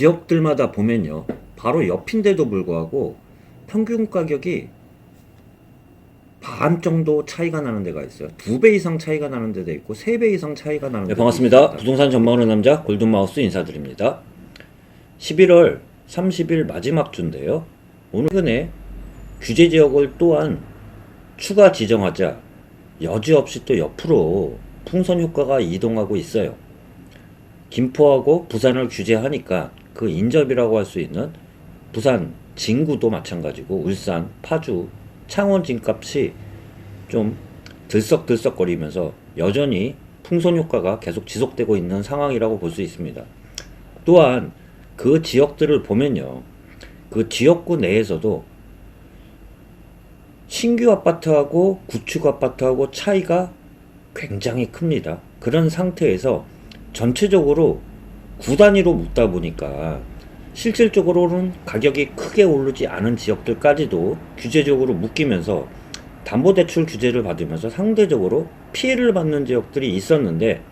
지역들마다 보면요. 바로 옆인데도 불구하고 평균 가격이 반 정도 차이가 나는 데가 있어요. 두 배 이상 차이가 나는 데도 있고 세 배 이상 차이가 나는 네, 데도 반갑습니다. 있습니다. 부동산 전망하는 남자 골든마우스 인사드립니다. 11월 30일 마지막 주인데요. 오늘 최근에 규제 지역을 또한 추가 지정하자 여지없이 또 옆으로 풍선 효과가 이동하고 있어요. 김포하고 부산을 규제하니까 그 인접이라고 할 수 있는 부산 진구도 마찬가지고 울산, 파주, 창원 진값이 좀 들썩들썩거리면서 여전히 풍선 효과가 계속 지속되고 있는 상황이라고 볼 수 있습니다. 또한 그 지역들을 보면요. 그 지역구 내에서도 신규 아파트하고 구축 아파트하고 차이가 굉장히 큽니다. 그런 상태에서 전체적으로 구 단위로 묶다 보니까 실질적으로는 가격이 크게 오르지 않은 지역들까지도 규제적으로 묶이면서 담보대출 규제를 받으면서 상대적으로 피해를 받는 지역들이 있었는데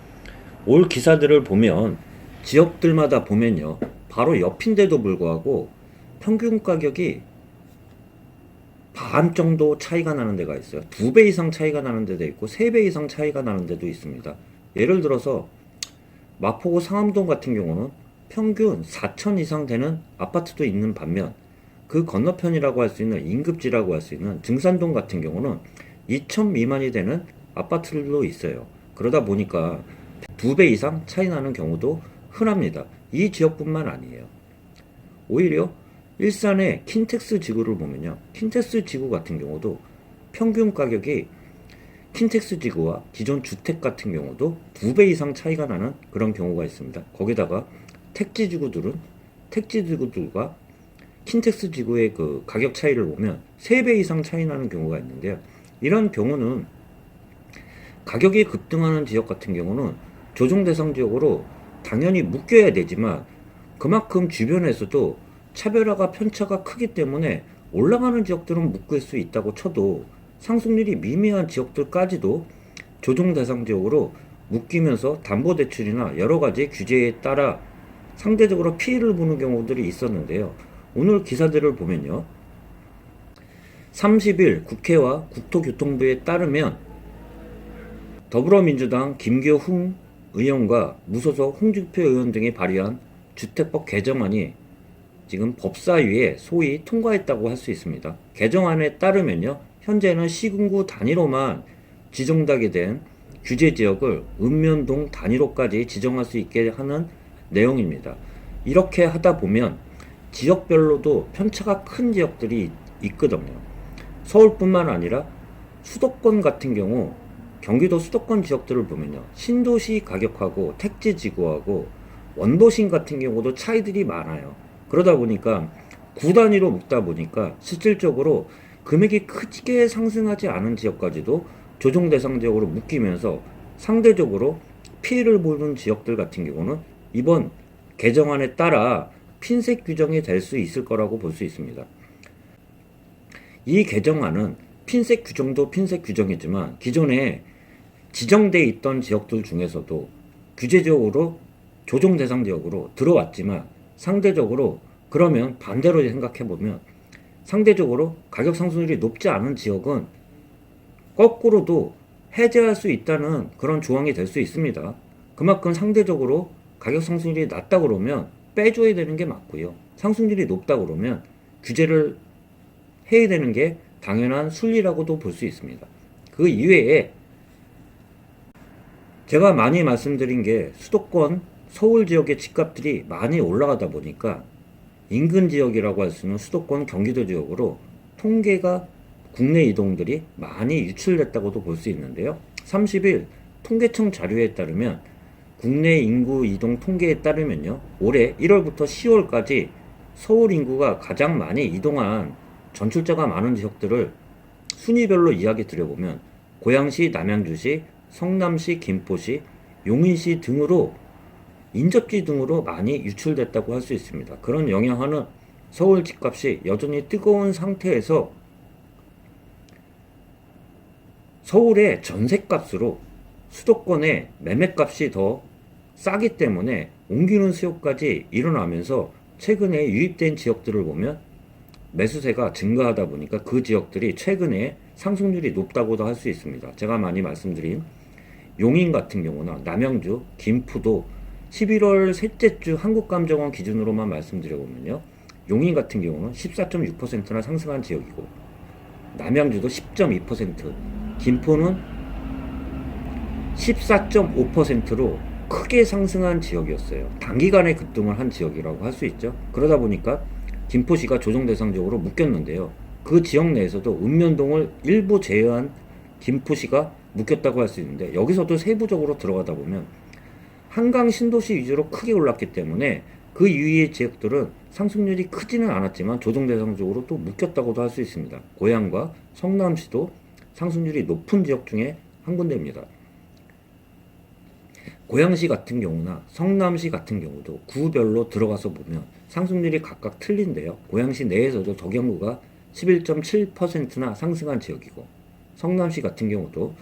올 기사들을 보면 지역들마다 보면요. 바로 옆인데도 불구하고 평균 가격이 반 정도 차이가 나는 데가 있어요. 두 배 이상 차이가 나는 데도 있고 세 배 이상 차이가 나는 데도 있습니다. 예를 들어서 마포구 상암동 같은 경우는 평균 4천 이상 되는 아파트도 있는 반면 그 건너편이라고 할 수 있는 임급지라고 할 수 있는 증산동 같은 경우는 2천 미만이 되는 아파트들도 있어요. 그러다 보니까 두 배 이상 차이 나는 경우도 흔합니다. 이 지역뿐만 아니에요. 오히려 일산의 킨텍스 지구를 보면요. 킨텍스 지구 같은 경우도 평균 가격이 킨텍스 지구와 기존 주택 같은 경우도 두 배 이상 차이가 나는 그런 경우가 있습니다. 거기다가 택지 지구들은 택지 지구들과 킨텍스 지구의 그 가격 차이를 보면 세배 이상 차이 나는 경우가 있는데요. 이런 경우는 가격이 급등하는 지역 같은 경우는 조정 대상 지역으로 당연히 묶여야 되지만 그만큼 주변에서도 차별화가 편차가 크기 때문에 올라가는 지역들은 묶을 수 있다고 쳐도 상승률이 미미한 지역들까지도 조정 대상 지역으로 묶이면서 담보대출이나 여러 가지 규제에 따라 상대적으로 피해를 보는 경우들이 있었는데요. 오늘 기사들을 보면요. 30일 국회와 국토교통부에 따르면 더불어민주당 김교훈 의원과 무소속 홍준표 의원 등이 발의한 주택법 개정안이 지금 법사위에 소위 통과했다고 할 수 있습니다. 개정안에 따르면요. 현재는 시군구 단위로만 지정되게 된 규제 지역을 읍면동 단위로까지 지정할 수 있게 하는 내용입니다. 이렇게 하다 보면 지역별로도 편차가 큰 지역들이 있거든요. 서울뿐만 아니라 수도권 같은 경우 경기도 수도권 지역들을 보면요. 신도시 가격하고 택지 지구하고 원도심 같은 경우도 차이들이 많아요. 그러다 보니까 구 단위로 묶다 보니까 실질적으로 금액이 크게 상승하지 않은 지역까지도 조정 대상 지역으로 묶이면서 상대적으로 피해를 보는 지역들 같은 경우는 이번 개정안에 따라 핀셋 규정이 될 수 있을 거라고 볼 수 있습니다. 이 개정안은 핀셋 규정도 핀셋 규정이지만 기존에 지정돼 있던 지역들 중에서도 규제적으로 조정 대상 지역으로 들어왔지만 상대적으로 그러면 반대로 생각해 보면 상대적으로 가격 상승률이 높지 않은 지역은 거꾸로도 해제할 수 있다는 그런 조항이 될 수 있습니다. 그만큼 상대적으로 가격 상승률이 낮다 그러면 빼줘야 되는 게 맞고요. 상승률이 높다 그러면 규제를 해야 되는 게 당연한 순리라고도 볼 수 있습니다. 그 이외에 제가 많이 말씀드린 게 수도권 서울 지역의 집값들이 많이 올라가다 보니까 인근 지역이라고 할 수 있는 수도권 경기도 지역으로 통계가 국내 이동들이 많이 유출됐다고도 볼 수 있는데요. 30일 통계청 자료에 따르면 국내 인구 이동 통계에 따르면요. 올해 1월부터 10월까지 서울 인구가 가장 많이 이동한 전출자가 많은 지역들을 순위별로 이야기 드려보면 고양시, 남양주시, 성남시, 김포시, 용인시 등으로 인접지 등으로 많이 유출됐다고 할 수 있습니다. 그런 영향하는 서울 집값이 여전히 뜨거운 상태에서 서울의 전세값으로 수도권의 매매값이 더 싸기 때문에 옮기는 수요까지 일어나면서 최근에 유입된 지역들을 보면 매수세가 증가하다 보니까 그 지역들이 최근에 상승률이 높다고도 할 수 있습니다. 제가 많이 말씀드린 용인 같은 경우나 남양주, 김포도 11월 셋째 주 한국감정원 기준으로만 말씀드려 보면요. 용인 같은 경우는 14.6%나 상승한 지역이고 남양주도 10.2%, 김포는 14.5%로 크게 상승한 지역이었어요. 단기간에 급등을 한 지역이라고 할 수 있죠. 그러다 보니까 김포시가 조정 대상적으로 묶였는데요. 그 지역 내에서도 읍면동을 일부 제외한 김포시가 묶였다고 할 수 있는데 여기서도 세부적으로 들어가다 보면 한강 신도시 위주로 크게 올랐기 때문에 그 이외의 지역들은 상승률이 크지는 않았지만 조정 대상적으로 또 묶였다고도 할 수 있습니다. 고양과 성남시도 상승률이 높은 지역 중에 한 군데입니다. 고양시 같은 경우나 성남시 같은 경우도 구별로 들어가서 보면 상승률이 각각 틀린데요. 고양시 내에서도 덕영구가 11.7%나 상승한 지역이고 성남시 같은 경우도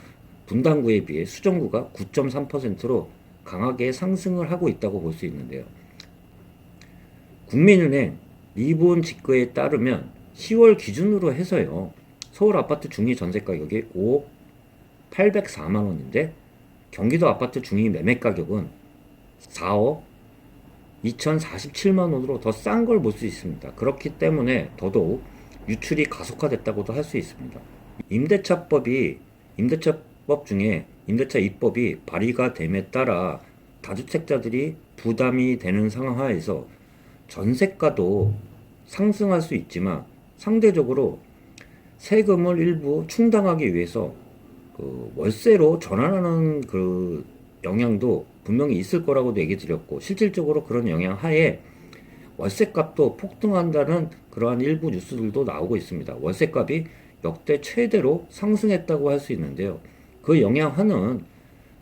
분당구에 비해 수정구가 9.3%로 강하게 상승을 하고 있다고 볼 수 있는데요. 국민은행 리본 직거에 따르면 10월 기준으로 해서요. 서울 아파트 중위 전세 가격이 5억 804만 원인데 경기도 아파트 중위 매매 가격은 4억 2047만 원으로 더 싼 걸 볼 수 있습니다. 그렇기 때문에 더더욱 유출이 가속화됐다고도 할 수 있습니다. 임대차법이 임대차법 중에 임대차 입법이 발의가 됨에 따라 다주택자들이 부담이 되는 상황 하에서 전세가도 상승할 수 있지만 상대적으로 세금을 일부 충당하기 위해서 그 월세로 전환하는 그 영향도 분명히 있을 거라고도 얘기 드렸고 실질적으로 그런 영향 하에 월세값도 폭등한다는 그러한 일부 뉴스들도 나오고 있습니다. 월세값이 역대 최대로 상승했다고 할 수 있는데요. 그 영향하는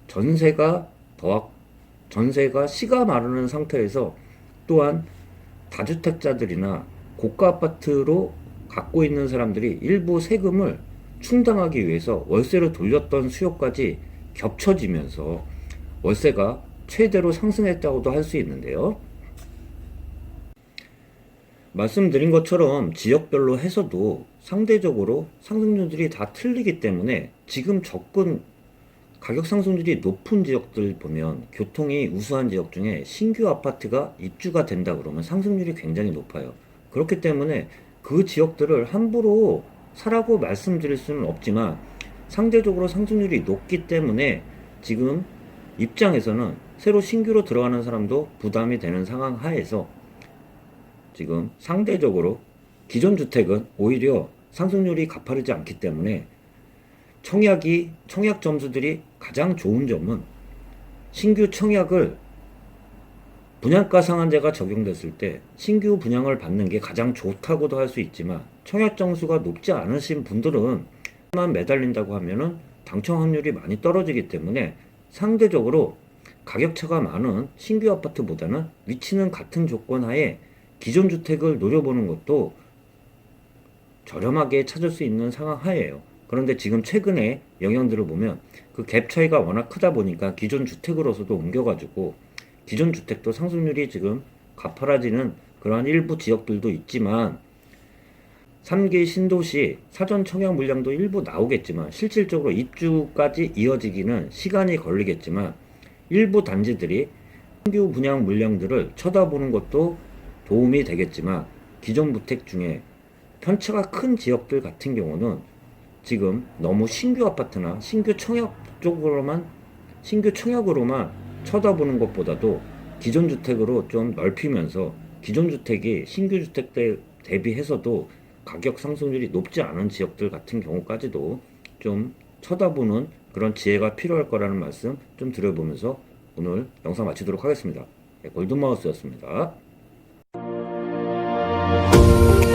전세가 더 전세가 시가 마르는 상태에서 또한 다주택자들이나 고가 아파트로 갖고 있는 사람들이 일부 세금을 충당하기 위해서 월세로 돌렸던 수요까지 겹쳐지면서 월세가 최대로 상승했다고도 할 수 있는데요. 말씀드린 것처럼 지역별로 해서도 상대적으로 상승률들이 다 틀리기 때문에 지금 접근 가격 상승률이 높은 지역들 보면 교통이 우수한 지역 중에 신규 아파트가 입주가 된다 그러면 상승률이 굉장히 높아요. 그렇기 때문에 그 지역들을 함부로 사라고 말씀드릴 수는 없지만 상대적으로 상승률이 높기 때문에 지금 입장에서는 새로 신규로 들어가는 사람도 부담이 되는 상황 하에서 지금 상대적으로 기존 주택은 오히려 상승률이 가파르지 않기 때문에 청약이 청약 점수들이 가장 좋은 점은 신규 청약을 분양가 상한제가 적용됐을 때 신규 분양을 받는 게 가장 좋다고도 할 수 있지만 청약 점수가 높지 않으신 분들은 만 매달린다고 하면은 당첨 확률이 많이 떨어지기 때문에 상대적으로 가격차가 많은 신규 아파트보다는 위치는 같은 조건 하에 기존 주택을 노려보는 것도 저렴하게 찾을 수 있는 상황 하에요. 그런데 지금 최근에 영향들을 보면 그 갭 차이가 워낙 크다 보니까 기존 주택으로서도 옮겨가지고 기존 주택도 상승률이 지금 가파라지는 그러한 일부 지역들도 있지만 3기 신도시 사전 청약 물량도 일부 나오겠지만 실질적으로 입주까지 이어지기는 시간이 걸리겠지만 일부 단지들이 신규 분양 물량들을 쳐다보는 것도 도움이 되겠지만 기존 주택 중에 편차가 큰 지역들 같은 경우는 지금 너무 신규 아파트나 신규 청약 쪽으로만 신규 청약으로만 쳐다보는 것보다도 기존 주택으로 좀 넓히면서 기존 주택이 신규 주택 대 대비해서도 가격 상승률이 높지 않은 지역들 같은 경우까지도 좀 쳐다보는 그런 지혜가 필요할 거라는 말씀 좀 드려보면서 오늘 영상 마치도록 하겠습니다. 네, 골든마우스였습니다. Thank you.